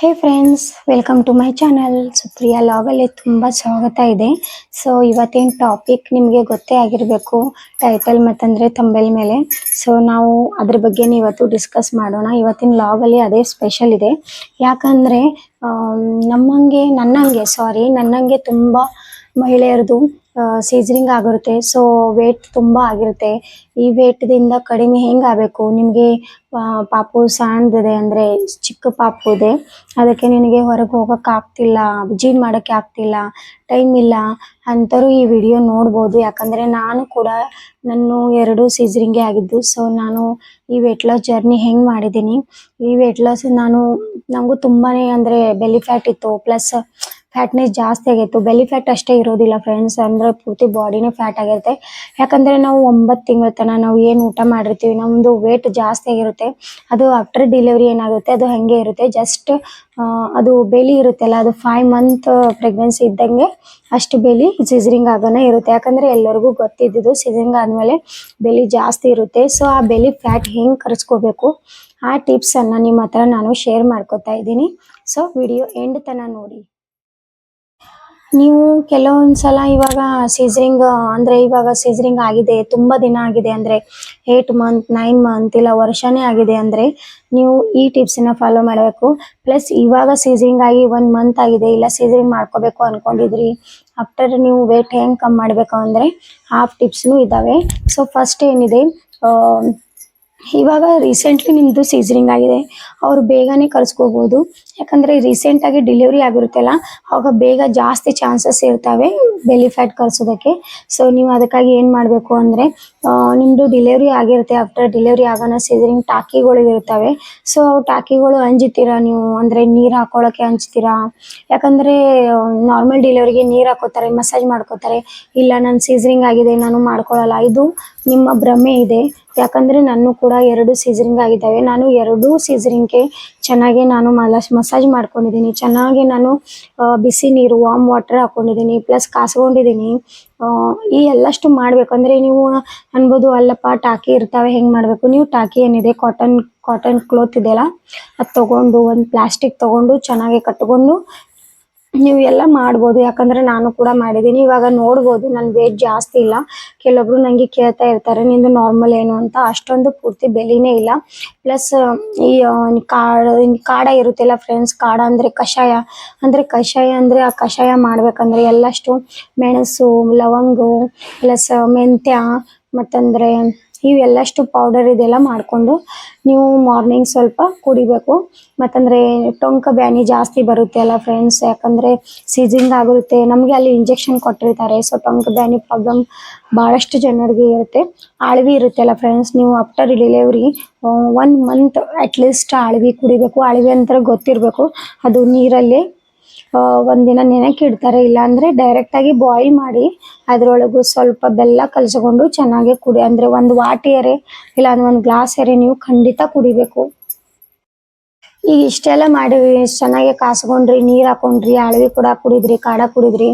Hey friends welcome to my channel Supriya ಲಾಗಲ್ಲಿ ತುಂಬ ಸ್ವಾಗತ ಇದೆ. ಸೊ ಇವತ್ತಿನ ಟಾಪಿಕ್ ನಿಮಗೆ ಗೊತ್ತೇ ಆಗಿರಬೇಕು. ಟೈಟಲ್ ಮತ್ತಂದ್ರೆ ತಂಬೆಲ್ ಮೇಲೆ. ಸೊ ನಾವು ಅದ್ರ ಬಗ್ಗೆ ಇವತ್ತು ಡಿಸ್ಕಸ್ ಮಾಡೋಣ. ಇವತ್ತಿನ ಲಾಗಲ್ಲಿ ಅದೇ ಸ್ಪೆಷಲ್ ಇದೆ. ಯಾಕಂದರೆ ನಮ್ಮಂಗೆ, ನನ್ನಂಗೆ ಸಾರಿ ನನ್ನಂಗೆ ತುಂಬ ಮಹಿಳೆಯರದು ಸೀಸರಿಂಗ್ ಆಗಿರುತ್ತೆ. ಸೊ ವೇಟ್ ತುಂಬ ಆಗಿರುತ್ತೆ. ಈ ವೇಟ್ದಿಂದ ಕಡಿಮೆ ಹೆಂಗೆ ಆಗಬೇಕು? ನಿಮಗೆ ಪಾಪು ಸಣ್ಣದಿದೆ ಅಂದರೆ ಚಿಕ್ಕ ಪಾಪು ಇದೆ. ಅದಕ್ಕೆ ನಿನಗೆ ಹೊರಗೆ ಹೋಗಕ್ಕೆ ಆಗ್ತಿಲ್ಲ ಜೀನ್ ಮಾಡೋಕ್ಕೆ ಆಗ್ತಿಲ್ಲ ಟೈಮ್ ಇಲ್ಲ ಅಂಥವ್ರು ಈ ವಿಡಿಯೋ ನೋಡ್ಬೋದು. ಯಾಕಂದರೆ ನಾನು ಕೂಡ ನನ್ನ ಎರಡು ಸೀಜರಿಂಗೇ ಆಗಿದ್ದು. ಸೊ ನಾನು ಈ ವೇಟ್ ಲಾಸ್ ಜರ್ನಿ ಹೆಂಗೆ ಮಾಡಿದ್ದೀನಿ? ಈ ವೇಟ್ ಲಾಸ್ ನಾನು ನನಗೂ ತುಂಬಾ ಅಂದರೆ ಬೆಲ್ಲಿ ಫ್ಯಾಟ್ ಇತ್ತು. ಪ್ಲಸ್ ಫ್ಯಾಟ್ನೆಸ್ ಜಾಸ್ತಿ ಆಗಿತ್ತು. ಬೆಲ್ಲಿ ಫ್ಯಾಟ್ ಅಷ್ಟೇ ಇರೋದಿಲ್ಲ ಫ್ರೆಂಡ್ಸ್ ಅಂದ್ರೆ ಪೂರ್ತಿ ಬಾಡಿನೇ ಫ್ಯಾಟ್ ಆಗಿರುತ್ತೆ. ಯಾಕಂದ್ರೆ ನಾವು ಒಂಬತ್ತು ತಿಂಗಳ ತನಕ ನಾವು ಏನು ಊಟ ಮಾಡಿರ್ತೀವಿ ನಮ್ಮದು ವೇಟ್ ಜಾಸ್ತಿ ಆಗಿರುತ್ತೆ. ಅದು ಆಫ್ಟರ್ ಡೆಲಿವರಿ ಏನಾಗುತ್ತೆ, ಅದು ಹಾಗೆ ಇರುತ್ತೆ. ಜಸ್ಟ್ ಅದು ಬೆಲಿ ಇರುತ್ತಲ್ಲ, ಅದು ಫೈವ್ ಮಂತ್ ಪ್ರೆಗ್ನೆನ್ಸಿ ಇದ್ದಂಗೆ ಅಷ್ಟು ಬೆಲಿ ಸೀಸರಿಂಗ್ ಆಗೋನೇ ಇರುತ್ತೆ. ಯಾಕಂದರೆ ಎಲ್ಲರಿಗೂ ಗೊತ್ತಿದ್ದು ಸಿಸರಿಂಗ್ ಆದಮೇಲೆ ಬೆಲಿ ಜಾಸ್ತಿ ಇರುತ್ತೆ. ಸೊ ಆ ಬೆಲಿ ಫ್ಯಾಟ್ ಹೆಂಗೆ ಕರೆಸ್ಕೋಬೇಕು? ಆ ಟಿಪ್ಸನ್ನು ನಿಮ್ಮ ಹತ್ರ ನಾನು ಶೇರ್ ಮಾಡ್ಕೋತಾ ಇದ್ದೀನಿ. ಸೊ ವಿಡಿಯೋ ಎಂಡ್ ತನಕ ನೋಡಿ. ನೀವು ಕೆಲವೊಂದು ಸಲ ಇವಾಗ ಸೀಸರಿಂಗ್ ಅಂದ್ರೆ ಇವಾಗ ಸೀಸರಿಂಗ್ ಆಗಿದೆ, ತುಂಬಾ ದಿನ ಆಗಿದೆ ಅಂದ್ರೆ ಏಟ್ ಮಂತ್ ನೈನ್ ಮಂತ್ ಇಲ್ಲ ವರ್ಷನೇ ಆಗಿದೆ ಅಂದ್ರೆ ನೀವು ಈ ಟಿಪ್ಸ್ನ ಫಾಲೋ ಮಾಡಬೇಕು. ಪ್ಲಸ್ ಇವಾಗ ಸೀಸರಿಂಗ್ ಆಗಿ ಒನ್ ಮಂತ್ ಆಗಿದೆ, ಇಲ್ಲ ಸೀಸರಿಂಗ್ ಮಾಡ್ಕೋಬೇಕು ಅನ್ಕೊಂಡಿದ್ರಿ ಆಫ್ಟರ್ ನೀವು ವೇಟ್ ಹೆಂಗ್ ಕಮ್ಮಿ ಮಾಡ್ಬೇಕು ಅಂದ್ರೆ ಹಾಫ್ ಟಿಪ್ಸ್ನು ಇದಾವೆ. ಸೊ ಫಸ್ಟ್ ಏನಿದೆ ಇವಾಗ ರೀಸೆಂಟ್ಲಿ ನಿಮ್ಮದು ಸೀಸರಿಂಗ್ ಆಗಿದೆ, ಅವರು ಬೇಗನೆ ಕಳ್ಸ್ಕೋಬೋದು ಯಾಕಂದರೆ ರೀಸೆಂಟಾಗಿ ಡೆಲಿವರಿ ಆಗಿರುತ್ತಲ್ಲ ಅವಾಗ ಬೇಗ ಜಾಸ್ತಿ ಚಾನ್ಸಸ್ ಇರ್ತವೆ ಬೆಲಿ ಫ್ಯಾಟ್ ಕಳ್ಸೋದಕ್ಕೆ. ಸೊ ನೀವು ಅದಕ್ಕಾಗಿ ಏನು ಮಾಡಬೇಕು ಅಂದ್ರೆ ನಿಮ್ಮದು ಡೆಲಿವರಿ ಆಗಿರುತ್ತೆ. ಆಫ್ಟರ್ ಡೆಲಿವರಿ ಆಗೋಣ ಸೀಸರಿಂಗ್ ಟಾಕಿಗಳು ಇರ್ತವೆ ಸೊ ಟಾಕಿಗಳು ಹಂಚ್ತೀರಾ ನೀವು? ಅಂದ್ರೆ ನೀರು ಹಾಕೊಳಕ್ಕೆ ಹಂಚ್ತೀರಾ ಯಾಕಂದ್ರೆ ನಾರ್ಮಲ್ ಡಿಲಿವರಿಗೆ ನೀರು ಹಾಕೋತಾರೆ ಮಸಾಜ್ ಮಾಡ್ಕೋತಾರೆ. ಇಲ್ಲ, ನಾನು ಸೀಸರಿಂಗ್ ಆಗಿದೆ, ನಾನು ಮಾಡ್ಕೊಳ್ಳಲ್ಲ ಇದು ನಿಮ್ಮ ಭ್ರಮೆ ಇದೆ. ಯಾಕಂದ್ರೆ ನಾನು ಕೂಡ ಎರಡು ಸೀಸರಿಂಗ್ ಆಗಿದ್ದಾವೆ. ನಾನು ಎರಡೂ ಸೀಸರಿಂಗ್ಗೆ ಚೆನ್ನಾಗಿ ನಾನು ಮಲಸ್ ಮಸಾಜ್ ಮಾಡ್ಕೊಂಡಿದ್ದೀನಿ. ಚೆನ್ನಾಗಿ ನಾನು ಬಿಸಿ ನೀರು ವಾಮ್ ವಾಟರ್ ಹಾಕೊಂಡಿದ್ದೀನಿ ಪ್ಲಸ್ ಕಾಸ್ಕೊಂಡಿದ್ದೀನಿ. ಈ ಎಲ್ಲಷ್ಟು ಮಾಡಬೇಕು. ಅಂದರೆ ನೀವು ಅನ್ಬೋದು ಅಲ್ಲಪ್ಪ, ಟಾಕಿ ಇರ್ತಾವೆ, ಹೆಂಗೆ ಮಾಡಬೇಕು? ನೀವು ಟಾಕಿ ಏನಿದೆ ಕಾಟನ್ ಕಾಟನ್ ಕ್ಲೋತ್ ಇದೆಯಲ್ಲ, ಅದು ತೊಗೊಂಡು, ಒಂದು ಪ್ಲಾಸ್ಟಿಕ್ ತೊಗೊಂಡು, ಚೆನ್ನಾಗಿ ಕಟ್ಕೊಂಡು ನೀವು ಎಲ್ಲ ಮಾಡ್ಬೋದು, ಯಾಕಂದ್ರೆ ನಾನು ಕೂಡ ಮಾಡಿದ್ದೀನಿ. ಇವಾಗ ನೋಡ್ಬೋದು ನನ್ನ ವೇಟ್ ಜಾಸ್ತಿ ಇಲ್ಲ. ಕೆಲವೊಬ್ರು ನನಗೆ ಕೇಳ್ತಾ ಇರ್ತಾರೆ, ನಿಂದು ನಾರ್ಮಲ್ ಏನು? ಅಂತ. ಅಷ್ಟೊಂದು ಪೂರ್ತಿ ಬೆಲೆನೇ ಇಲ್ಲ. ಪ್ಲಸ್ ಈ ಕಾಡ ಕಾಡ ಇರುತ್ತಲ್ಲ ಫ್ರೆಂಡ್ಸ್ ಕಾಡ ಅಂದರೆ ಕಷಾಯ. ಅಂದರೆ ಕಷಾಯ ಅಂದರೆ ಆ ಕಷಾಯ ಮಾಡಬೇಕಂದ್ರೆ ಎಲ್ಲಷ್ಟು ಮೆಣಸು, ಲವಂಗು ಪ್ಲಸ್ ಮೆಂತ್ಯ, ಮತ್ತಂದರೆ ಇವೆಲ್ಲಷ್ಟು ಪೌಡರ್ ಇದೆಲ್ಲ ಮಾಡಿಕೊಂಡು ನೀವು ಮಾರ್ನಿಂಗ್ ಸ್ವಲ್ಪ ಕುಡಿಬೇಕು. ಮತ್ತಂದರೆ ಟೊಂಕ ಬ್ಯಾನಿ ಜಾಸ್ತಿ ಬರುತ್ತೆ ಅಲ್ಲ ಫ್ರೆಂಡ್ಸ್ ಯಾಕಂದರೆ ಸೀಸನ್ ಆಗಿರುತ್ತೆ ನಮಗೆ ಅಲ್ಲಿ ಇಂಜೆಕ್ಷನ್ ಕೊಟ್ಟಿರ್ತಾರೆ. ಸೊ ಟೊಂಕ ಬ್ಯಾನಿ ಪ್ರಾಬ್ಲಮ್ ಭಾಳಷ್ಟು ಜನರಿಗೆ ಇರುತ್ತೆ. ಆಳ್ವಿ ಇರುತ್ತೆ ಅಲ್ಲ ಫ್ರೆಂಡ್ಸ್ ನೀವು after delivery one month at least ಆಳ್ವಿ ಕುಡಿಬೇಕು. ಆಳ್ವಿ ಅಂತ ಗೊತ್ತಿರಬೇಕು. ಅದು ನೀರಲ್ಲಿ ಒಂದಿನ ನೆನಕ್ಕೆ ಇಡ್ತಾರೆ, ಇಲ್ಲಾಂದರೆ ಡೈರೆಕ್ಟಾಗಿ ಬಾಯ್ಲ್ ಮಾಡಿ ಅದರೊಳಗೂ ಸ್ವಲ್ಪ ಬೆಲ್ಲ ಕಲಸ್ಕೊಂಡು ಚೆನ್ನಾಗಿ ಕುಡಿ, ಅಂದರೆ ಒಂದು ವಾಟಿಯರೆ ಇಲ್ಲ ಅಂದ್ರೆ ಒಂದು ಗ್ಲಾಸ್ ಎರೆ ನೀವು ಖಂಡಿತ ಕುಡಿಬೇಕು. ಈಗ ಇಷ್ಟೆಲ್ಲ ಮಾಡಿ ಚೆನ್ನಾಗಿ ಕಾಸ್ಕೊಂಡ್ರಿ, ನೀರು ಹಾಕೊಂಡ್ರಿ, ಅಳವಿ ಕೂಡ ಕುಡಿದ್ರಿ, ಕಾಡ ಕುಡಿದ್ರಿ,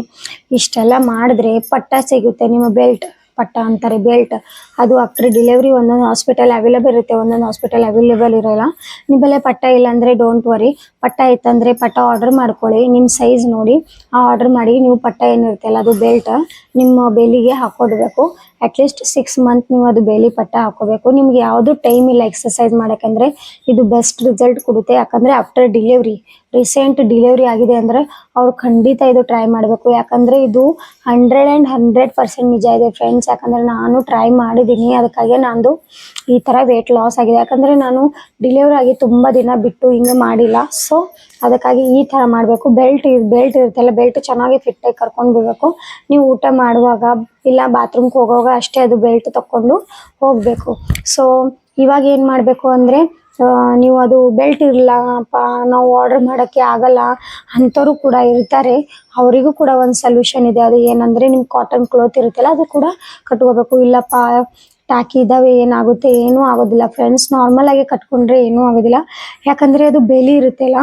ಇಷ್ಟೆಲ್ಲ ಮಾಡಿದ್ರೆ ಪಟ್ಟ ಸಿಗುತ್ತೆ, ನಿಮ್ಮ ಬೆಲ್ಟ್ ಪಟ್ಟ ಅಂತಾರೆ, ಬೆಲ್ಟ್. ಅದು ಆಫ್ಟರ್ ಡೆಲಿವರಿ ಒಂದೊಂದು ಹಾಸ್ಪಿಟಲ್ ಅವೈಲೇಬಲ್ ಇರುತ್ತೆ, ಒಂದೊಂದು ಹಾಸ್ಪಿಟಲ್ ಅವೈಲೇಬಲ್ ಇರೋಲ್ಲ. ನಿಮ್ಮಲ್ಲೇ ಪಟ್ಟ ಇಲ್ಲ ಅಂದರೆ ಡೋಂಟ್ ವರಿ ಪಟ್ಟ ಇತ್ತಂದರೆ ಪಟ್ಟ ಆರ್ಡರ್ ಮಾಡ್ಕೊಳ್ಳಿ. ನಿಮ್ಮ ಸೈಜ್ ನೋಡಿ, ಆ ಆರ್ಡರ್ ಮಾಡಿ, ನೀವು ಪಟ್ಟ ಏನಿರುತ್ತಲ್ಲ, ಅದು ಬೆಲ್ಟ್, ನಿಮ್ಮ ಬೆಲಿಗೆ ಹಾಕೊಡ್ಬೇಕು. ಅಟ್ಲೀಸ್ಟ್ ಸಿಕ್ಸ್ ಮಂತ್ ನೀವು ಅದು ಬೇಲಿ ಪಟ್ಟ ಹಾಕೋಬೇಕು. ನಿಮ್ಗೆ ಯಾವುದು ಟೈಮ್ ಇಲ್ಲ ಎಕ್ಸಸೈಸ್ ಮಾಡೋಕ್ಕಂದ್ರೆ ಇದು ಬೆಸ್ಟ್ ರಿಸಲ್ಟ್ ಕೊಡುತ್ತೆ. ಯಾಕಂದ್ರೆ ಆಫ್ಟರ್ ಡಿಲಿವರಿ ರೀಸೆಂಟ್ ಡಿಲಿವರಿ ಆಗಿದೆ ಅಂದ್ರೆ ಅವ್ರು ಖಂಡಿತ ಇದು ಟ್ರೈ ಮಾಡಬೇಕು. ಯಾಕಂದ್ರೆ ಇದು ಹಂಡ್ರೆಡ್ ಆ್ಯಂಡ್ ಹಂಡ್ರೆಡ್ ಪರ್ಸೆಂಟ್ ನಿಜ ಇದೆ ಫ್ರೆಂಡ್ಸ್ ಯಾಕಂದ್ರೆ ನಾನು ಟ್ರೈ ಮಾಡಿದೀನಿ. ಅದಕ್ಕಾಗಿ ನಂದು ಈ ತರ ವೆಯ್ಟ್ ಲಾಸ್ ಆಗಿದೆ. ಯಾಕಂದ್ರೆ ನಾನು ಡಿಲಿವರಿ ಆಗಿ ತುಂಬಾ ದಿನ ಬಿಟ್ಟು ಹಿಂಗೆ ಮಾಡಿಲ್ಲ. ಸೊ ಅದಕ್ಕಾಗಿ ಈ ಥರ ಮಾಡಬೇಕು. ಬೆಲ್ಟ್ ಬೆಲ್ಟ್ ಇರುತ್ತಲ್ಲ ಬೆಲ್ಟ್ ಚೆನ್ನಾಗಿ ಫಿಟ್ಟಾಗಿ ಕರ್ಕೊಂಡು ಬಿಡಬೇಕು. ನೀವು ಊಟ ಮಾಡುವಾಗ ಇಲ್ಲ ಬಾತ್ರೂಮ್ಗೆ ಹೋಗುವಾಗ ಅಷ್ಟೇ ಅದು ಬೆಲ್ಟ್ ತಗೊಂಡು ಹೋಗಬೇಕು. ಸೊ ಇವಾಗ ಏನು ಮಾಡಬೇಕು ಅಂದರೆ ನೀವು ಅದು ಬೆಲ್ಟ್ ಇರಲ್ಲಪ್ಪ ನಾವು ಆರ್ಡರ್ ಮಾಡೋಕ್ಕೆ ಆಗಲ್ಲ ಅಂಥವ್ರು ಕೂಡ ಇರ್ತಾರೆ. ಅವರಿಗೂ ಕೂಡ ಒಂದು ಸೊಲ್ಯೂಷನ್ ಇದೆ. ಅದು ಏನಂದರೆ ನಿಮ್ಮ ಕಾಟನ್ ಕ್ಲೋತ್ ಇರುತ್ತಲ್ಲ, ಅದು ಕೂಡ ಕಟ್ಕೋಬೇಕು. ಇಲ್ಲಪ್ಪ, ಟಾಕಿ ಇದ್ದಾವೆ, ಏನಾಗುತ್ತೆ, ಏನೂ ಆಗೋದಿಲ್ಲ. ಫ್ರೆಂಡ್ಸ್ ನಾರ್ಮಲಾಗಿ ಕಟ್ಕೊಂಡ್ರೆ ಏನೂ ಆಗೋದಿಲ್ಲ. ಯಾಕಂದರೆ ಅದು ಬೆಲೆ ಇರುತ್ತಲ್ಲ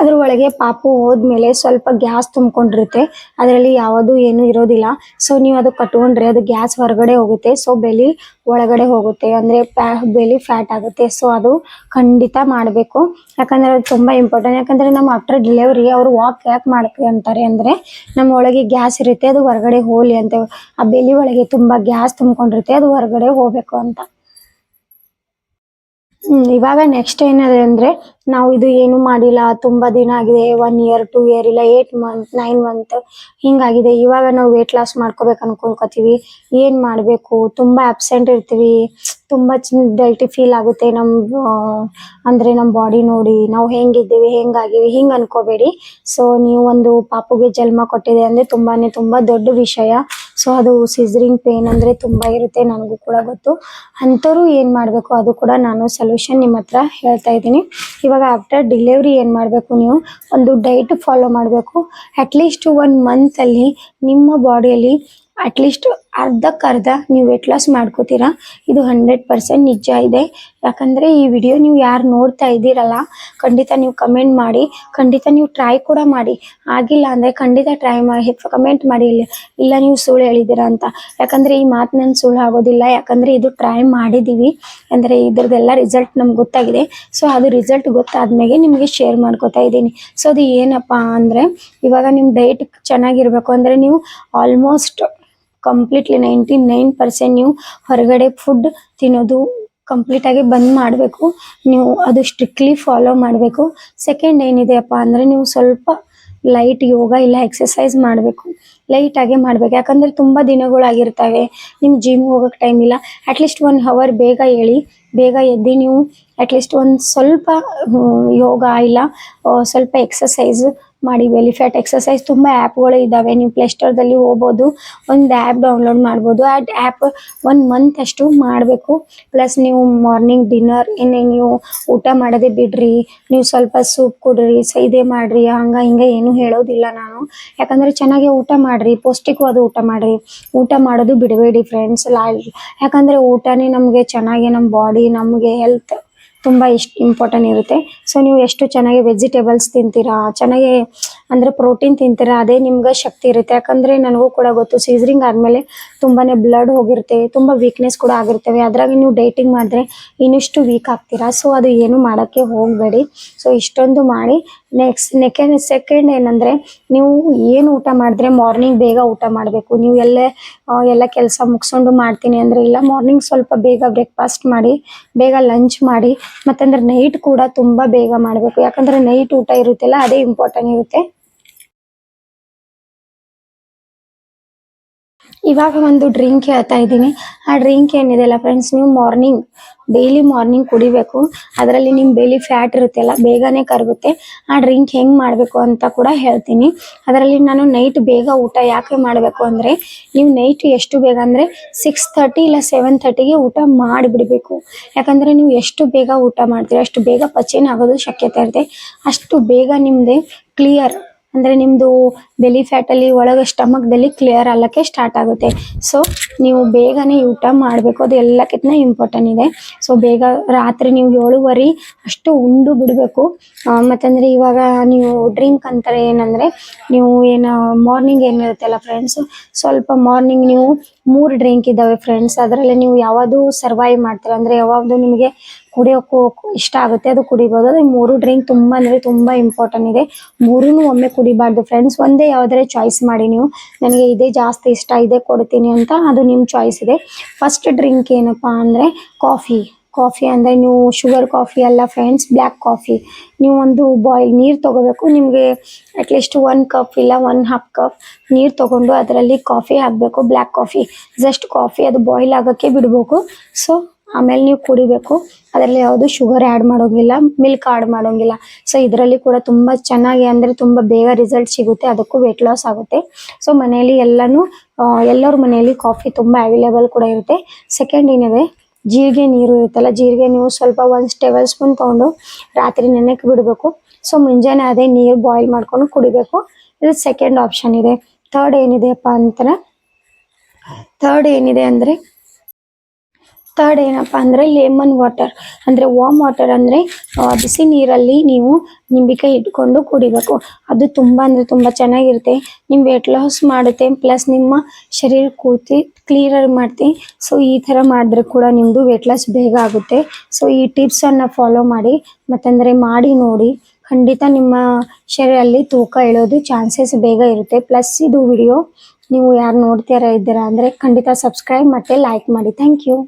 ಅದ್ರ ಒಳಗೆ ಪಾಪು ಹೋದ್ಮೇಲೆ ಸ್ವಲ್ಪ ಗ್ಯಾಸ್ ತುಂಬಿಕೊಂಡಿರುತ್ತೆ. ಅದರಲ್ಲಿ ಯಾವುದು ಏನು ಇರೋದಿಲ್ಲ. ಸೊ ನೀವು ಅದು ಕಟ್ಕೊಂಡ್ರೆ ಅದು ಗ್ಯಾಸ್ ಹೊರಗಡೆ ಹೋಗುತ್ತೆ. ಸೊ ಬೆಲಿ ಒಳಗಡೆ ಹೋಗುತ್ತೆ. ಅಂದ್ರೆ ಪ್ಯಾ ಬೆಲಿ ಫ್ಯಾಟ್ ಆಗುತ್ತೆ. ಸೊ ಅದು ಖಂಡಿತ ಮಾಡಬೇಕು. ಯಾಕಂದ್ರೆ ಅದು ತುಂಬಾ ಇಂಪಾರ್ಟೆಂಟ್ ಯಾಕಂದ್ರೆ ನಮ್ಮ ಆಫ್ಟರ್ ಡೆಲಿವರಿ ಅವರು ವಾಕ್ ಯಾಕೆ ಮಾಡ್ತೀವಿ ಅಂತಾರೆ ಅಂದ್ರೆ ನಮ್ಮ ಒಳಗೆ ಗ್ಯಾಸ್ ಇರುತ್ತೆ, ಅದು ಹೊರಗಡೆ ಹೋಲಿ ಅಂತ. ಆ ಬೆಲಿ ಒಳಗೆ ತುಂಬಾ ಗ್ಯಾಸ್ ತುಂಬಿಕೊಂಡಿರುತ್ತೆ, ಅದು ಹೊರಗಡೆ ಹೋಗ್ಬೇಕು ಅಂತ. ಇವಾಗ ನೆಕ್ಸ್ಟ್ ಏನಿದೆ ಅಂದ್ರೆ ನಾವು ಇದು ಏನು ಮಾಡಿಲ್ಲ, ತುಂಬಾ ದಿನ ಆಗಿದೆ ಒನ್ ಇಯರ್ ಟೂ ಇಯರ್ ಇಲ್ಲ ಏಟ್ ಮಂತ್ ನೈನ್ ಮಂತ್ ಹಿಂಗಾಗಿದೆ. ಇವಾಗ ನಾವು ವೇಟ್ ಲಾಸ್ ಮಾಡ್ಕೋಬೇಕು ಅನ್ಕೊಂಡ್ಕೋತೀವಿ. ಏನ್ ಮಾಡ್ಬೇಕು? ತುಂಬಾ ಅಬ್ಸೆಂಟ್ ಇರ್ತೀವಿ. ತುಂಬಾ ಡಲ್ಟಿ ಫೀಲ್ ಆಗುತ್ತೆ ನಮ್ ಅಂದ್ರೆ ನಮ್ ಬಾಡಿ ನೋಡಿ. ನಾವು ಹೆಂಗಿದ್ದೀವಿ, ಹೆಂಗಾಗಿವಿ, ಹಿಂಗ್ ಅನ್ಕೋಬೇಡಿ. ಸೊ ನೀವು ಒಂದು ಪಾಪುಗೆ ಜನ್ಮ ಕೊಟ್ಟಿದೆ ಅಂದ್ರೆ ತುಂಬಾನೇ ತುಂಬಾ ದೊಡ್ಡ ವಿಷಯ. ಸೊ ಅದು ಸಿಸರಿಂಗ್ ಪೇನ್ ಅಂದ್ರೆ ತುಂಬಾ ಇರುತ್ತೆ ನನಗೂ ಕೂಡ ಗೊತ್ತು. ಅಂಥವ್ರು ಏನ್ ಮಾಡ್ಬೇಕು? ಅದು ಕೂಡ ನಾನು ಸೊಲ್ಯೂಷನ್ ನಿಮ್ಮ ಹತ್ರ ಹೇಳ್ತಾ ಇದ್ದೀನಿ. ಇವಾಗ ಆಫ್ಟರ್ ಡೆಲಿವರಿ ಏನು ಮಾಡಬೇಕು ನೀವು? ಒಂದು ಡೈಟ್ ಫಾಲೋ ಮಾಡಬೇಕು. ಅಟ್ಲೀಸ್ಟ್ ಒನ್ ಮಂತಲ್ಲಿ ನಿಮ್ಮ ಬಾಡಿಯಲ್ಲಿ ಅಟ್ಲೀಸ್ಟ್ ಅರ್ಧಕ್ಕರ್ಧ ನೀವು ವೆಟ್ ಲಾಸ್ ಮಾಡ್ಕೋತೀರಾ, ಇದು ಹಂಡ್ರೆಡ್ ಪರ್ಸೆಂಟ್ ನಿಜ ಇದೆ. ಯಾಕಂದ್ರೆ ಈ ವಿಡಿಯೋ ನೀವು ಯಾರು ನೋಡ್ತಾ ಇದ್ದೀರಲ್ಲ, ಖಂಡಿತ ನೀವು ಕಮೆಂಟ್ ಮಾಡಿ, ಖಂಡಿತ ನೀವು ಟ್ರೈ ಕೂಡ ಮಾಡಿ. ಆಗಿಲ್ಲ ಅಂದ್ರೆ ಖಂಡಿತ ಟ್ರೈ ಮಾಡಿ ಕಮೆಂಟ್ ಮಾಡಿ, ಇಲ್ಲ ಇಲ್ಲ ನೀವು ಸುಳ್ಳು ಹೇಳಿದ್ದೀರಾ ಅಂತ. ಯಾಕಂದ್ರೆ ಈ ಮಾತು ನಾನು ಸುಳ್ಳು ಆಗೋದಿಲ್ಲ, ಯಾಕಂದ್ರೆ ಇದು ಟ್ರೈ ಮಾಡಿದೀವಿ. ಅಂದ್ರೆ ಇದ್ರದ್ದೆಲ್ಲ ರಿಸಲ್ಟ್ ನಮ್ಗೆ ಗೊತ್ತಾಗಿದೆ. ಸೊ ಅದು ರಿಸಲ್ಟ್ ಗೊತ್ತಾದ್ಮೇಲೆ ನಿಮಗೆ ಶೇರ್ ಮಾಡ್ಕೋತಾ ಇದ್ದೀನಿ. ಸೊ ಅದು ಏನಪ್ಪ ಅಂದ್ರೆ, ಇವಾಗ ನಿಮ್ಮ ಡೈಟ್ ಚೆನ್ನಾಗಿರ್ಬೇಕು ಅಂದ್ರೆ ನೀವು almost completely ninety nine percent ನೀವು ಹೊರಗಡೆ ಫುಡ್ ತಿನ್ನೋದು ಕಂಪ್ಲೀಟ್ ಆಗಿ ಬಂದ್ ಮಾಡಬೇಕು. ನೀವು ಅದು ಸ್ಟ್ರಿಕ್ಟ್ಲಿ ಫಾಲೋ ಮಾಡಬೇಕು. ಸೆಕೆಂಡ್ ಏನಿದೆಯಪ್ಪ ಅಂದ್ರೆ ನೀವು ಸ್ವಲ್ಪ ಲೈಟ್ ಯೋಗ ಇಲ್ಲ ಎಕ್ಸಸೈಸ್ ಮಾಡಬೇಕು. ಲೈಟ್ ಮಾಡಬೇಕು. ಯಾಕಂದರೆ ಯಾಕಂದ್ರೆ ತುಂಬಾ ದಿನಗಳಾಗಿರ್ತವೆ ನಿಮ್ಮ ಜಿಮ್ ಹೋಗೋಕ್ಕೆ ಟೈಮ್ ಇಲ್ಲ. ಅಟ್ಲೀಸ್ಟ್ ಒನ್ ಅವರ್ ಬೇಗ ಹೇಳಿ ಬೇಗ ಎದ್ದು ನೀವು ಅಟ್ಲೀಸ್ಟ್ ಒಂದು ಸ್ವಲ್ಪ ಯೋಗ ಇಲ್ಲ ಸ್ವಲ್ಪ ಎಕ್ಸಸೈಸ್ ಮಾಡಿ ಬೆಲಿ ಫ್ಯಾಟ್ ಎಕ್ಸಸೈಸ್ ತುಂಬ ಆ್ಯಪ್ಗಳು ಇದ್ದಾವೆ ನೀವು ಪ್ಲೇಸ್ಟೋರ್ದಲ್ಲಿ ಹೋಗ್ಬೋದು, ಒಂದು ಆ್ಯಪ್ ಡೌನ್ಲೋಡ್ ಮಾಡ್ಬೋದು. ಆ ಆ್ಯಪ್ ಒನ್ ಮಂತ್ ಅಷ್ಟು ಮಾಡಬೇಕು. ಪ್ಲಸ್ ನೀವು ಮಾರ್ನಿಂಗ್ ಡಿನ್ನರ್ ಏನೇ ನೀವು ಊಟ ಮಾಡೋದೇ ಬಿಡ್ರಿ, ನೀವು ಸ್ವಲ್ಪ ಸೂಪ್ ಕೊಡ್ರಿ ಸೈದೆ ಮಾಡ್ರಿ, ಹಂಗ ಹಿಂಗ ಏನು ಹೇಳೋದಿಲ್ಲ ನಾನು. ಯಾಕಂದ್ರೆ ಚೆನ್ನಾಗಿ ಊಟ ಮಾಡ್ರಿ, ಪೌಷ್ಟಿಕವಾದ ಊಟ ಮಾಡ್ರಿ. ಊಟ ಮಾಡೋದು ಬಿಡಬೇಡಿ ಫ್ರೆಂಡ್ಸ್ ಲಾ ಯಾಕಂದ್ರೆ ಊಟನೇ ನಮಗೆ ಚೆನ್ನಾಗಿ ನಮ್ಮ ಬಾಡಿ ನಮಗೆ ಹೆಲ್ತ್ ತುಂಬ ಇಷ್ಟ ಇಂಪಾರ್ಟೆಂಟ್ ಇರುತ್ತೆ. ಸೊ ನೀವು ಎಷ್ಟು ಚೆನ್ನಾಗಿ ವೆಜಿಟೇಬಲ್ಸ್ ತಿಂತೀರಾ, ಚೆನ್ನಾಗಿ ಅಂದ್ರೆ ಪ್ರೋಟೀನ್ ತಿಂತೀರಾ, ಅದೇ ನಿಮ್ಗೆ ಶಕ್ತಿ ಇರುತ್ತೆ. ಯಾಕಂದ್ರೆ ನನಗೂ ಕೂಡ ಗೊತ್ತು ಸೀಸರಿಂಗ್ ಆದಮೇಲೆ ತುಂಬಾನೇ ಬ್ಲಡ್ ಹೋಗಿರುತ್ತೆ, ತುಂಬ ವೀಕ್ನೆಸ್ ಕೂಡ ಆಗಿರ್ತವೆ. ಅದ್ರಾಗ ನೀವು ಡೈಟಿಂಗ್ ಮಾಡಿದ್ರೆ ಇನ್ನಿಷ್ಟು ವೀಕ್ ಆಗ್ತೀರಾ. ಸೊ ಅದು ಏನು ಮಾಡೋಕ್ಕೆ ಹೋಗಬೇಡಿ. ಸೊ ಇಷ್ಟೊಂದು ಮಾಡಿ. ನೆಕ್ಸ್ಟ್ ನೆಕೆ ಸೆಕೆಂಡ್ ಏನಂದರೆ, ನೀವು ಏನು ಊಟ ಮಾಡಿದ್ರೆ ಮಾರ್ನಿಂಗ್ ಬೇಗ ಊಟ ಮಾಡಬೇಕು. ನೀವು ಎಲ್ಲೇ ಎಲ್ಲ ಕೆಲಸ ಮುಗಿಸ್ಕೊಂಡು ಮಾಡ್ತೀನಿ ಅಂದ್ರೆ ಇಲ್ಲ ಮಾರ್ನಿಂಗ್ ಸ್ವಲ್ಪ ಬೇಗ ಬ್ರೇಕ್ಫಾಸ್ಟ್ ಮಾಡಿ, ಬೇಗ ಲಂಚ್ ಮಾಡಿ, ಮತ್ತಂದ್ರೆ ನೈಟ್ ಕೂಡ ತುಂಬಾ ಬೇಗ ಮಾಡಬೇಕು. ಯಾಕಂದ್ರೆ ನೈಟ್ ಊಟ ಇರುತ್ತಲ್ಲ, ಅದೇ ಇಂಪಾರ್ಟೆಂಟ್ ಇರುತ್ತೆ. ಇವಾಗ ಒಂದು ಡ್ರಿಂಕ್ ಹೇಳ್ತಾ ಇದ್ದೀನಿ. ಆ ಡ್ರಿಂಕ್ ಏನಿದೆಯಲ್ಲ ಫ್ರೆಂಡ್ಸ್ ನೀವು ಮಾರ್ನಿಂಗ್ ಡೈಲಿ ಮಾರ್ನಿಂಗ್ ಕುಡಿಬೇಕು. ಅದರಲ್ಲಿ ನಿಮ್ಮ ಬೇಲಿ ಫ್ಯಾಟ್ ಇರುತ್ತಲ್ಲ ಬೇಗನೆ ಕರಗುತ್ತೆ. ಆ ಡ್ರಿಂಕ್ ಹೆಂಗ್ ಮಾಡಬೇಕು ಅಂತ ಕೂಡ ಹೇಳ್ತೀನಿ. ಅದರಲ್ಲಿ ನಾನು ನೈಟ್ ಬೇಗ ಊಟ ಯಾಕೆ ಮಾಡಬೇಕು ಅಂದರೆ, ನೀವು ನೈಟ್ ಎಷ್ಟು ಬೇಗ ಅಂದರೆ ಸಿಕ್ಸ್ ತರ್ಟಿ ಇಲ್ಲ ಸೆವೆನ್ ತರ್ಟಿಗೆ ಊಟ ಮಾಡಿಬಿಡಬೇಕು. ಯಾಕಂದರೆ ನೀವು ಎಷ್ಟು ಬೇಗ ಊಟ ಮಾಡ್ತೀರಿ, ಅಷ್ಟು ಬೇಗ ಪಚನ ಆಗೋದು ಶಕ್ಯತೆ ಇರುತ್ತೆ. ಅಷ್ಟು ಬೇಗ ನಿಮ್ಮದೇ ಕ್ಲಿಯರ್ ಅಂದ್ರೆ ನಿಮ್ದು ಬೆಲಿ ಫ್ಯಾಟ್ ಅಲ್ಲಿ ಒಳಗೆ ಸ್ಟಮಕ್ದಲ್ಲಿ ಕ್ಲಿಯರ್ ಆಗಕ್ಕೆ ಸ್ಟಾರ್ಟ್ ಆಗುತ್ತೆ. ಸೊ ನೀವು ಬೇಗನೆ ಊಟ ಮಾಡಬೇಕು. ಅದು ಎಲ್ಲಕ್ಕಿಂತ ಇಂಪಾರ್ಟೆಂಟ್ ಇದೆ. ಸೊ ಬೇಗ ರಾತ್ರಿ ನೀವು ಏಳುವರಿ ಅಷ್ಟು ಉಂಡು ಬಿಡಬೇಕು. ಮತ್ತಂದ್ರೆ ಇವಾಗ ನೀವು ಡ್ರಿಂಕ್ ಅಂತಾರೆ ಏನಂದ್ರೆ, ನೀವು ಏನು ಮಾರ್ನಿಂಗ್ ಏನಿರುತ್ತಲ್ಲ ಫ್ರೆಂಡ್ಸ್ ಸ್ವಲ್ಪ ಮಾರ್ನಿಂಗ್ ನೀವು ಮೂರು ಡ್ರಿಂಕ್ ಇದ್ದಾವೆ ಫ್ರೆಂಡ್ಸ್ ಅದರಲ್ಲಿ ನೀವು ಯಾವುದು ಸರ್ವೈವ್ ಮಾಡ್ತೀರ? ಅಂದ್ರೆ ಯಾವಾಗ ನಿಮಗೆ ಕುಡಿಯೋಕ್ಕೂ ಇಷ್ಟ ಆಗುತ್ತೆ, ಅದು ಕುಡಿಬೋದು. ಅದೇ ಮೂರು ಡ್ರಿಂಕ್ ತುಂಬಾ ಅಂದ್ರೆ ತುಂಬಾ ಇಂಪಾರ್ಟೆಂಟ್ ಇದೆ. ಮೂರೂ ಒಮ್ಮೆ ಕುಡಿಬಾರ್ದು ಫ್ರೆಂಡ್ಸ್ ಒಂದೇ ಯಾವ್ದಾದ್ರೆ ಚಾಯ್ಸ್ ಮಾಡಿ ನೀವು. ನನಗೆ ಇದೇ ಜಾಸ್ತಿ ಇಷ್ಟ, ಇದೆ ಕೊಡ್ತೀನಿ ಅಂತ ಅದು ನಿಮ್ಮ ಚಾಯ್ಸ್ ಇದೆ. ಫಸ್ಟ್ ಡ್ರಿಂಕ್ ಏನಪ್ಪಾ ಅಂದ್ರೆ ಕಾಫಿ ಕಾಫಿ ಅಂದರೆ ನೀವು ಶುಗರ್ ಕಾಫಿ ಅಲ್ಲ ಫ್ರೆಂಡ್ಸ್ ಬ್ಲ್ಯಾಕ್ ಕಾಫಿ. ನೀವು ಒಂದು ಬಾಯ್ಲ್ ನೀರು ತಗೋಬೇಕು, ನಿಮಗೆ ಅಟ್ಲೀಸ್ಟ್ ಒನ್ ಕಪ್ ಇಲ್ಲ ಒನ್ ಹಾಫ್ ಕಪ್ ನೀರು ತೊಗೊಂಡು ಅದರಲ್ಲಿ ಕಾಫಿ ಹಾಕಬೇಕು ಬ್ಲ್ಯಾಕ್ ಕಾಫಿ. ಜಸ್ಟ್ ಕಾಫಿ ಅದು ಬಾಯ್ಲ್ ಆಗೋಕ್ಕೆ ಬಿಡಬೇಕು. ಸೊ ಆಮೇಲೆ ನೀವು ಕುಡಿಬೇಕು. ಅದರಲ್ಲಿ ಯಾವುದು ಶುಗರ್ ಆ್ಯಡ್ ಮಾಡೋಂಗಿಲ್ಲ ಮಿಲ್ಕ್ ಆ್ಯಡ್ ಮಾಡೋಂಗಿಲ್ಲ. ಸೊ ಇದರಲ್ಲಿ ಕೂಡ ತುಂಬ ಚೆನ್ನಾಗಿ ಅಂದರೆ ತುಂಬ ಬೇಗ ರಿಸಲ್ಟ್ ಸಿಗುತ್ತೆ, ಅದಕ್ಕೂ ವೆಯ್ಟ್ ಲಾಸ್ ಆಗುತ್ತೆ. ಸೊ ಮನೆಯಲ್ಲಿ ಎಲ್ಲನೂ ಎಲ್ಲರ ಮನೆಯಲ್ಲಿ ಕಾಫಿ ತುಂಬ ಅವೈಲೇಬಲ್ ಕೂಡ ಇರುತ್ತೆ. ಸೆಕೆಂಡ್ ಏನಿದೆ ಜೀರಿಗೆ ನೀರು ಇರುತ್ತಲ್ಲ, ಜೀರಿಗೆ ನೀವು ಸ್ವಲ್ಪ ಒಂದು ಟೇಬಲ್ ಸ್ಪೂನ್ ತೊಗೊಂಡು ರಾತ್ರಿ ನೆನೆಕ್ಕೆ ಬಿಡಬೇಕು. ಸೊ ಮುಂಜಾನೆ ಅದೇ ನೀರು ಬಾಯ್ಲ್ ಮಾಡ್ಕೊಂಡು ಕುಡಿಬೇಕು. ಇದು ಸೆಕೆಂಡ್ ಆಪ್ಷನ್ ಇದೆ. ಥರ್ಡ್ ಏನಿದೆಯಪ್ಪ ಅಂತಾರೆ ಥರ್ಡ್ ಏನಿದೆ ಅಂದರೆ ಥರ್ಡ್ ಏನಪ್ಪ ಅಂದರೆ ಲೆಮನ್ ವಾಟರ್ ಅಂದರೆ ವಾಮ್ ವಾಟರ್ ಅಂದರೆ ಬಿಸಿ ನೀರಲ್ಲಿ ನೀವು ನಿಂಬಿಕೆ ಇಟ್ಕೊಂಡು ಕುಡಿಬೇಕು. ಅದು ತುಂಬ ಅಂದರೆ ತುಂಬ ಚೆನ್ನಾಗಿರುತ್ತೆ. ನಿಮ್ಮ ವೇಟ್ ಲಾಸ್ ಮಾಡುತ್ತೆ ಪ್ಲಸ್ ನಿಮ್ಮ ಶರೀರ ಕೂತಿ ಕ್ಲಿಯರ್ ಮಾಡ್ತಿ. ಸೊ ಈ ಥರ ಮಾಡಿದ್ರೆ ಕೂಡ ನಿಮ್ಮದು ವೆಯ್ಟ್ ಲಾಸ್ ಬೇಗ ಆಗುತ್ತೆ. ಸೊ ಈ ಟಿಪ್ಸನ್ನು ಫಾಲೋ ಮಾಡಿ, ಮತ್ತಂದರೆ ಮಾಡಿ ನೋಡಿ, ಖಂಡಿತ ನಿಮ್ಮ ಶರೀರಲ್ಲಿ ತೂಕ ಇಳೋದು ಚಾನ್ಸಸ್ ಬೇಗ ಇರುತ್ತೆ. ಪ್ಲಸ್ ಇದು ವಿಡಿಯೋ ನೀವು ಯಾರು ನೋಡ್ತೀರಾ ಇದ್ದೀರಾ ಅಂದರೆ ಖಂಡಿತ ಸಬ್ಸ್ಕ್ರೈಬ್ ಮತ್ತು ಲೈಕ್ ಮಾಡಿ. Thank you